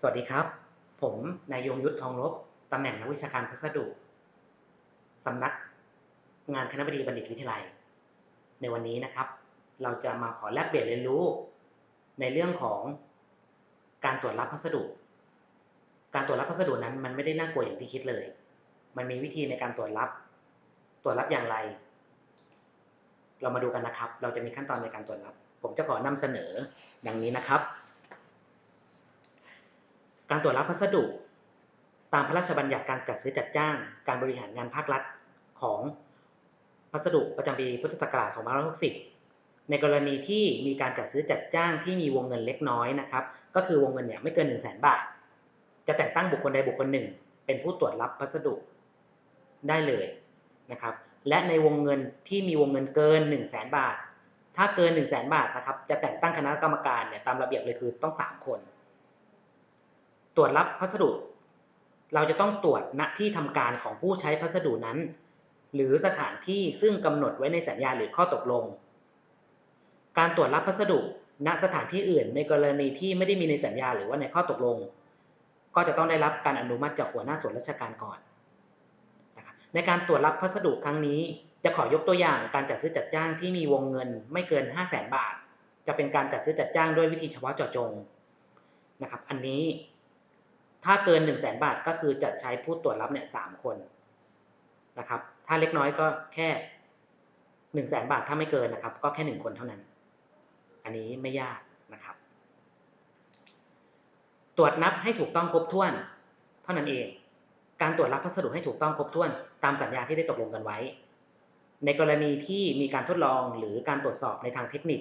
สวัสดีครับ ผมนายยงยุทธทองลบตำแหน่งนักวิชาการพัสดุสำนักงานคณะบดีบัณฑิตวิทยาลัย ในวันนี้นะครับ เราจะมาขอแลกเปลี่ยนเรียนรู้ ในเรื่องของการตรวจรับพัสดุ การตรวจรับพัสดุนั้นมันไม่ได้น่ากลัวอย่างที่คิดเลย มันมีวิธีในการตรวจรับ ตรวจรับอย่างไร เรามาดูกันนะครับ เราจะมีขั้นตอนในการตรวจรับ ผมจะขอนำเสนอดังนี้นะครับ การตรวจรับพัสดุ ตามพระราชบัญญัติการจัดซื้อจัดจ้าง การบริหารงานภาครัฐของพัสดุประจำปีพุทธศักราช2560 ในกรณีที่มีการจัดซื้อจัดจ้างที่มีวงเงินเล็กน้อยนะครับ ก็คือวงเงินเนี่ยไม่เกิน 1 0 0 0 0แบาท จะแต่งตั้งบุคคลใดบุคคลหนึ่ง เป็นผู้ตรวจรับพัสดุได้เลยนะครับ และในวงเงินที่มีวงเงินเกิน 1 0 0 0 0แบาท ถ้าเกิน 1 0 0 0 0แบาทนะครับ จะแต่งตั้งคณะกรรมการเนี่ยตามระเบียบเลยคือต้อง 3 คน ตรวจรับพัสดุ เราจะต้องตรวจณที่ทำการของผู้ใช้พัสดุนั้น หรือสถานที่ซึ่งกำหนดไว้ในสัญญาหรือข้อตกลง การตรวจรับพัสดุณสถานที่อื่นในกรณีที่ไม่ได้มีในสัญญาหรือว่าในข้อตกลง ก็จะต้องได้รับการอนุมัติจากหัวหน้าส่วนราชการก่อนนะครับในการตรวจรับพัสดุครั้งนี้ จะขอยกตัวอย่างการจัดซื้อจัดจ้างที่มีวงเงินไม่เกิน 5 0 0แสนบาท จะเป็นการจัดซื้อจัดจ้างด้วยวิธีเฉพาะเจาะจงนะครับ อันนี้ ถ้าเกิน1 0 0 0 0แสนบาทก็คือจะใช้ผู้ตรวจรับเนี่ยสคนนะครับ ถ้าเล็กน้อยก็แค่1 0 0 0 0แสนบาทถ้าไม่เกินนะครับ ก็แค่ 1 คนเท่านั้น อันนี้ไม่ยากนะครับ ตรวจนับให้ถูกต้องครบถ้วนเท่านั้นเอง การตรวจรับพัสดุให้ถูกต้องครบถ้วน ตามสัญญาที่ได้ตกลงกันไว้ ในกรณีที่มีการทดลองหรือการตรวจสอบในทางเทคนิค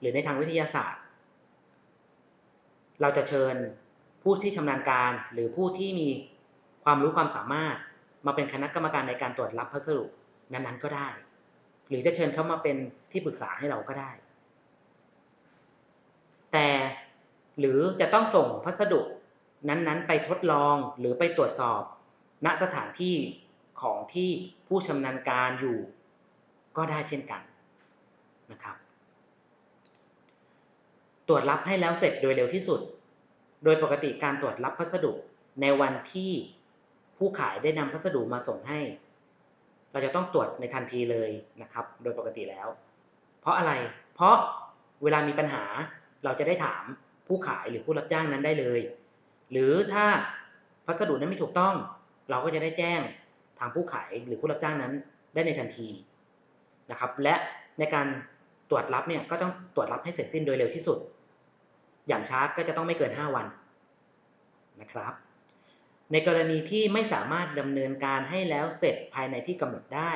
หรือในทางวิทยาศาสตร์ เราจะเชิญ ผู้ที่ชำนาญการ หรือผู้ที่มีความรู้ความสามารถ มาเป็นคณะกรรมการในการตรวจรับพัสดุนั้นๆก็ได้ หรือจะเชิญเขามาเป็นที่ปรึกษาให้เราก็ได้ แต่หรือจะต้องส่งพัสดุนั้นๆ ไปทดลองหรือไปตรวจสอบ ณสถานที่ของที่ผู้ชำนาญการอยู่ก็ได้เช่นกันนะครับ ตรวจรับให้แล้วเสร็จโดยเร็วที่สุด โดยปกติการตรวจรับพัสดุในวันที่ผู้ขายได้นำพัสดุมาส่งให้ เราจะต้องตรวจในทันทีเลยนะครับ โดยปกติแล้ว เพราะอะไร เพราะเวลามีปัญหาเราจะได้ถามผู้ขายหรือผู้รับจ้างนั้นได้เลย หรือถ้าพัสดุนั้นไม่ถูกต้อง เราก็จะได้แจ้งทางผู้ขายหรือผู้รับจ้างนั้นได้ในทันทีนะครับ และในการตรวจรับเนี่ยก็ต้องตรวจรับให้เสร็จสิ้นโดยเร็วที่สุด อย่างช้าก็จะต้องไม่เกิน 5 วันนะครับ ในกรณีที่ไม่สามารถดำเนินการให้แล้วเสร็จภายในที่กำหนดได้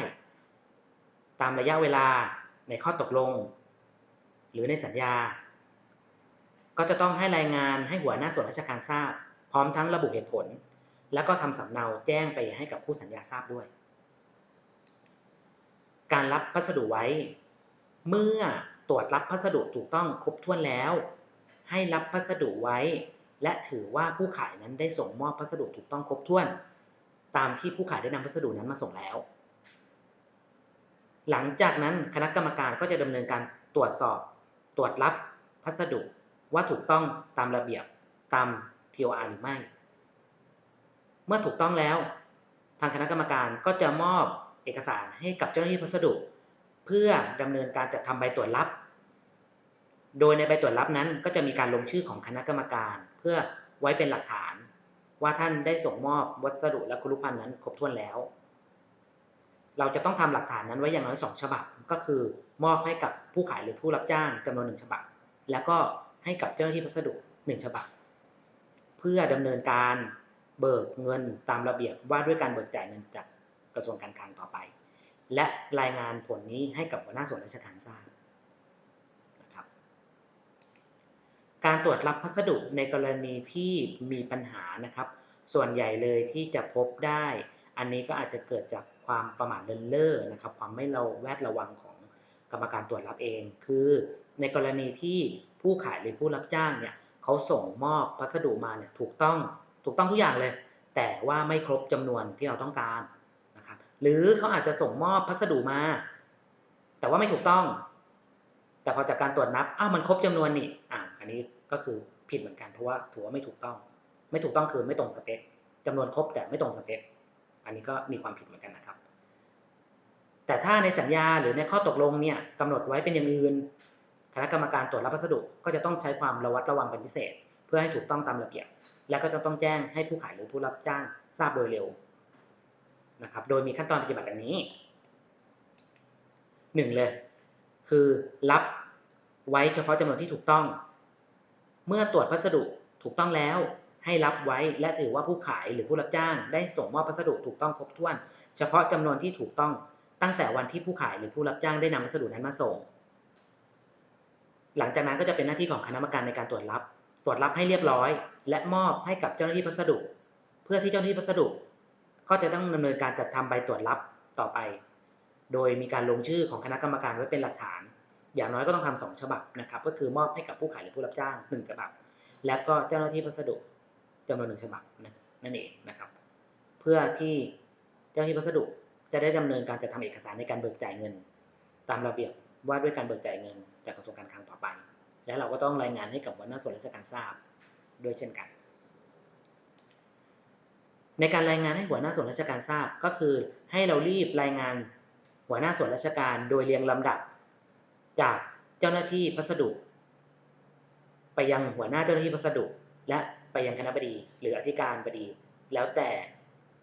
ตามระยะเวลาในข้อตกลง หรือในสัญญา ก็จะต้องให้รายงานให้หัวหน้าส่วนราชการทราบ พร้อมทั้งระบุเหตุผล แล้วก็ทำสำเนาแจ้งไปให้กับผู้สัญญาทราบด้วย การรับพัสดุไว้ เมื่อตรวจรับพัสดุถูกต้องครบถ้วนแล้ว ให้รับพัสดุไว้ และถือว่าผู้ขายนั้นได้ส่งมอบพัสดุถูกต้องครบถ้วน ตามที่ผู้ขายได้นำพัสดุนั้นมาส่งแล้ว หลังจากนั้นคณะกรรมการก็จะดำเนินการตรวจสอบ ตรวจรับพัสดุว่าถูกต้องตามระเบียบตาม TOR หรือไม่ เมื่อถูกต้องแล้ว ทางคณะกรรมการก็จะมอบเอกสารให้กับเจ้าหน้าที่พัสดุ เพื่อดำเนินการจัดทำใบตรวจรับ โดยในใบตรวจรับนั้นก็จะมีการลงชื่อของคณะกรรมการ เพื่อไว้เป็นหลักฐาน ว่าท่านได้ส่งมอบวัสดุและคุรุพันธ์นั้นครบถ้วนแล้ว เราจะต้องทำหลักฐานนั้นไว้อย่างน้อยสองฉบับ ก็คือมอบให้กับผู้ขายหรือผู้รับจ้างจำนวนหนึ่งฉบับ แล้วก็ให้กับเจ้าหน้าที่พัสดุหนึ่งฉบับ เพื่อดำเนินการเบิกเงินตามระเบียบว่าด้วยการเบิกจ่ายเงินจากกระทรวงการคลังต่อไป และรายงานผลนี้ให้กับหัวหน้าส่วนราชการทราบ การตรวจรับพัสดุในกรณีที่มีปัญหานะครับ ส่วนใหญ่เลยที่จะพบได้ อันนี้ก็อาจจะเกิดจากความประมาทเลินเล่อนะครับ ความไม่เราแวดระวังของกรรมการตรวจรับเอง คือในกรณีที่ผู้ขายหรือผู้รับจ้างเนี่ยเขาส่งมอบพัสดุมาเนี่ยถูกต้องถูกต้องทุกอย่างเลย แต่ว่าไม่ครบจำนวนที่เราต้องการนะครับ หรือเขาอาจจะส่งมอบพัสดุมา แต่ว่าไม่ถูกต้อง แต่พอจากการตรวจนับอ้าวมันครบจำนวนนี่อะ อันนี้ก็คือผิดเหมือนกันเพราะว่าถือว่าไม่ถูกต้อง ไม่ถูกต้องคือไม่ตรงสเปคจำนวนครบแต่ไม่ตรงสเปคอันนี้ก็มีความผิดเหมือนกันนะครับ แต่ถ้าในสัญญาหรือในข้อตกลงเนี่ยกำหนดไว้เป็นอย่างอื่น คณะกรรมการตรวจรับพัสดุ ก็จะต้องใช้ความระวัดระวังเป็นพิเศษ เพื่อให้ถูกต้องตามระเบียบ และก็จะต้องแจ้งให้ผู้ขายหรือผู้รับจ้างทราบโดยเร็วนะครับ โดยมีขั้นตอนปฏิบัติดังนี้หนึ่งเลย คือรับไว้เฉพาะจำนวนที่ถูกต้อง เมื่อตรวจพัสดุถูกต้องแล้ว ให้รับไว้และถือว่าผู้ขายหรือผู้รับจ้าง ได้ส่งมอบพัสดุถูกต้องครบถ้วน เฉพาะจำนวนที่ถูกต้องตั้งแต่วันที่ผู้ขายหรือผู้รับจ้างได้นำพัสดุนั้นมาส่ง หลังจากนั้นก็จะเป็นหน้าที่ของคณะกรรมการในการตรวจรับ ตรวจรับให้เรียบร้อย และมอบให้กับเจ้าหน้าที่พัสดุ เพื่อที่เจ้าหน้าที่พัสดุ ก็จะต้องดำเนินการจัดทำใบตรวจรับต่อไป โดยมีการลงชื่อของคณะกรรมการไว้เป็นหลักฐาน อย่างน้อยก็ต้องทำสองฉบับนะครับก็คือมอบให้กับผู้ขายหรือผู้รับจ้างหนึ่งฉบับ และก็เจ้าหน้าที่พัสดุจำนวนหนึ่งฉบับนั่นเองนะครับ เพื่อที่เจ้าหน้าที่พัสดุจะได้ดำเนินการจัดทำเอกสารในการเบิกจ่ายเงิน ตามระเบียบว่าด้วยการเบิกจ่ายเงิน จากกระทรวงการคลังต่อไป และเราก็ต้องรายงานให้กับหัวหน้าส่วนราชการทราบด้วยเช่นกัน ในการรายงานให้หัวหน้าส่วนราชการทราบก็คือ ให้เรารีบรายงานหัวหน้าส่วนราชการโดยเรียงลำดับ จากเจ้าหน้าที่พัสดุ ไปยังหัวหน้าเจ้าหน้าที่พัสดุ และไปยังคณะบดีหรืออธิการบดี แล้วแต่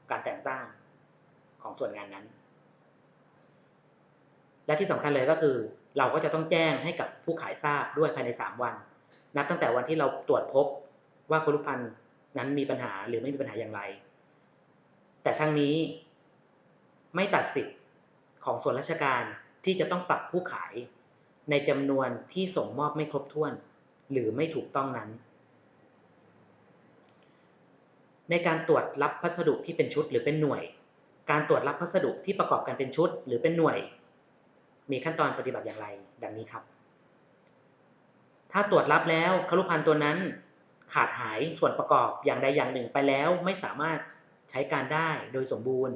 การแต่งตั้งของส่วนงานนั้น และที่สำคัญเลยก็คือ เราก็จะต้องแจ้งให้กับผู้ขายทราบด้วยภายใน 3 วัน นับตั้งแต่วันที่เราตรวจพบว่าครุพันธ์นั้นมีปัญหาหรือไม่มีปัญหาอย่างไร แต่ทั้งนี้ไม่ตัดสิทธิ์ของส่วนราชการที่จะต้องปรับผู้ขาย ในจำนวนที่ส่งมอบไม่ครบถ้วน หรือไม่ถูกต้องนั้น ในการตรวจรับพัสดุที่เป็นชุดหรือเป็นหน่วย การตรวจรับพัสดุที่ประกอบกันเป็นชุด หรือเป็นหน่วย มีขั้นตอนปฏิบัติอย่างไร ดังนี้ครับ ถ้าตรวจรับแล้วครุพันธ์ตัวนั้นขาดหายส่วนประกอบอย่างใดอย่างหนึ่งไปแล้วไม่สามารถใช้การได้โดยสมบูรณ์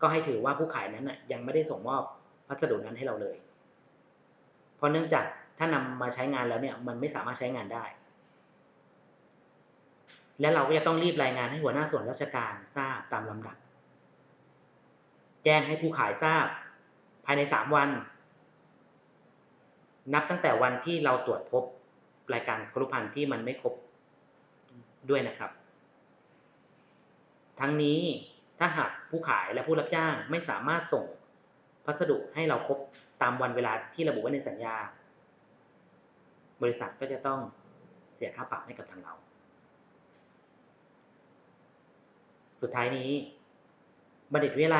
ก็ให้ถือว่าผู้ขายนั้นยังไม่ได้ส่งมอบพัสดุนั้นให้เราเลย ราะเนื่องจากถ้านำมาใช้งานแล้วเนี่ยมันไม่สามารถใช้งานได้ และเราก็จะต้องรีบรายงานให้หัวหน้าส่วนราชการทราบตามลำดับ แจ้งให้ผู้ขายทราบ ภายในสามวัน นับตั้งแต่วันที่เราตรวจพบรายการครุพันธ์ที่มันไม่ครบด้วยนะครับ ทั้งนี้ถ้าหากผู้ขายและผู้รับจ้างไม่สามารถส่งพัสดุให้เราครบ ตามวันเวลาที่ระบุไว้ในสัญญา บริษัทก็จะต้องเสียค่าปรับให้กับทางเรา สุดท้ายนี้ บัณฑิตวิไล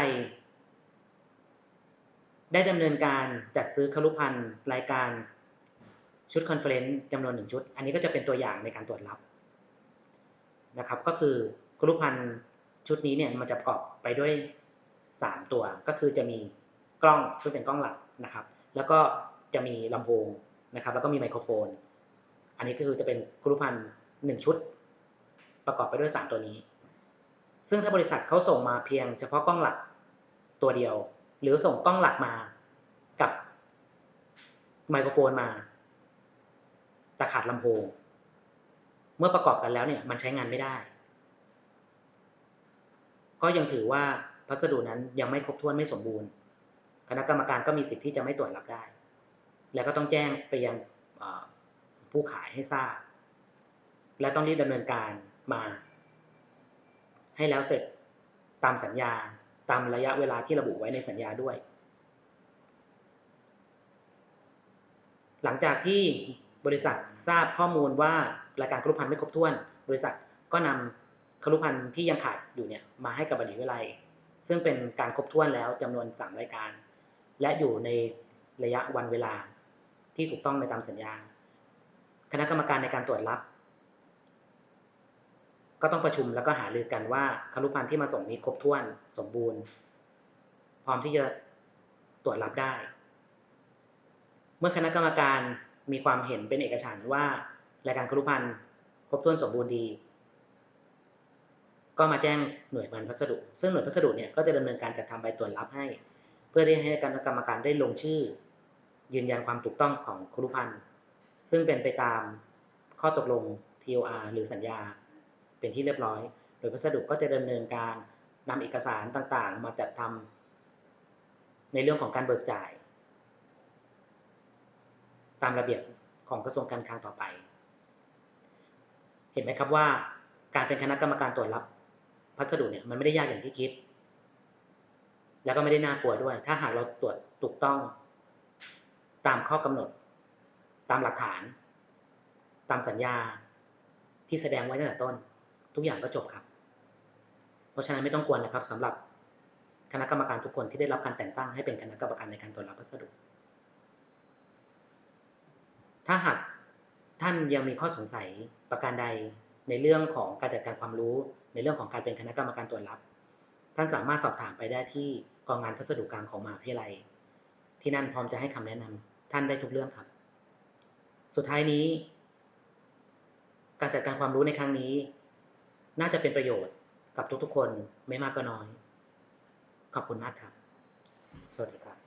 ได้ดำเนินการจัดซื้อครุพันธ์รายการชุดคอนเฟลเลนซ์จำนวนหนึ่งชุด อันนี้ก็จะเป็นตัวอย่างในการตรวจรับนะครับ ก็คือครุพันธ์ชุดนี้เนี่ยมันจะประกอบไปด้วย 3 ตัวก็คือจะมี กล้องซึ่งเป็นกล้องหลักนะครับ แล้วก็จะมีลำโพงนะครับ แล้วก็มีไมโครโฟน อันนี้ก็คือจะเป็นครุพันธ์หนึ่งชุด ประกอบไปด้วย 3 ตัวนี้ ซึ่งถ้าบริษัทเขาส่งมาเพียงเฉพาะกล้องหลักตัวเดียว หรือส่งกล้องหลักมากับไมโครโฟนมา แต่ขาดลำโพง เมื่อประกอบกันแล้วเนี่ยมันใช้งานไม่ได้ ก็ยังถือว่าพัสดุนั้นยังไม่ครบถ้วนไม่สมบูรณ์ คณะกรรมการก็มีสิทธิ์ที่จะไม่ตรวจรับได้ แล้วก็ต้องแจ้งไปยังผู้ขายให้ทราบ และต้องรีบดำเนินการมา ให้แล้วเสร็จตามสัญญาตามระยะเวลาที่ระบุไว้ในสัญญาด้วย หลังจากที่บริษัททราบข้อมูลว่ารายการครุพันธ์ไม่ครบถ้วน บริษัทก็นำครุพันธ์ที่ยังขาดอยู่เนี่ยมาให้กับบัณฑิตวิไลซึ่งเป็นการครบถ้วนแล้วจำนวน 3 รายการ และอยู่ในระยะวันเวลาที่ถูกต้องในตามสัญญา คณะกรรมการในการตรวจรับ ก็ต้องประชุมแล้วก็หารือกันว่าครุพันธ์ที่มาส่งนี้ครบถ้วนสมบูรณ์ พร้อมที่จะตรวจรับได้ เมื่อคณะกรรมการมีความเห็นเป็นเอกฉันท์ว่ารายการครุพันธ์ครบถ้วนสมบูรณ์ดี ก็มาแจ้งหน่วยงานพัสดุ ซึ่งหน่วยพัสดุเนี่ยก็จะดำเนินการจัดทำใบตรวจรับให้ เพื่อที่ให้คณะกรรมการได้ลงชื่อ ยืนยันความถูกต้องของครุพันธ์ซึ่งเป็นไปตามข้อตกลง TOR หรือสัญญา เป็นที่เรียบร้อย โดยพัสดุก็จะดำเนินการนำเอกสารต่างๆ มาจัดทำในเรื่องของการเบิกจ่าย ตามระเบียบของกระทรวงการคลังต่อไป เห็นไหมครับว่าการเป็นคณะกรรมการตรวจรับพัสดุเนี่ยมันไม่ได้ยากอย่างที่คิด แล้วก็ไม่ได้น่ากลัวด้วย ถ้าหากเราตรวจถูกต้อง ตามข้อกำหนด ตามหลักฐาน ตามสัญญาที่แสดงไว้ตั้งแต่ต้น ทุกอย่างก็จบครับ เพราะฉะนั้นไม่ต้องกลัวนะครับสำหรับคณะกรรมการทุกคนที่ได้รับการแต่งตั้งให้เป็นคณะกรรมการในการตรวจรับพัสดุ ถ้าหากท่านยังมีข้อสงสัยประการใดในเรื่องของการจัดการความรู้ ในเรื่องของการเป็นคณะกรรมการตรวจรับ ท่านสามารถสอบถามไปได้ที่ กองงานพัสดุกลางของมหาวิทยาลัย ที่นั่นพร้อมจะให้คำแนะนำท่านได้ทุกเรื่องครับ สุดท้ายนี้ การจัดการความรู้ในครั้งนี้ น่าจะเป็นประโยชน์กับทุกๆคนไม่มากก็น้อย ขอบคุณมากครับ สวัสดีครับ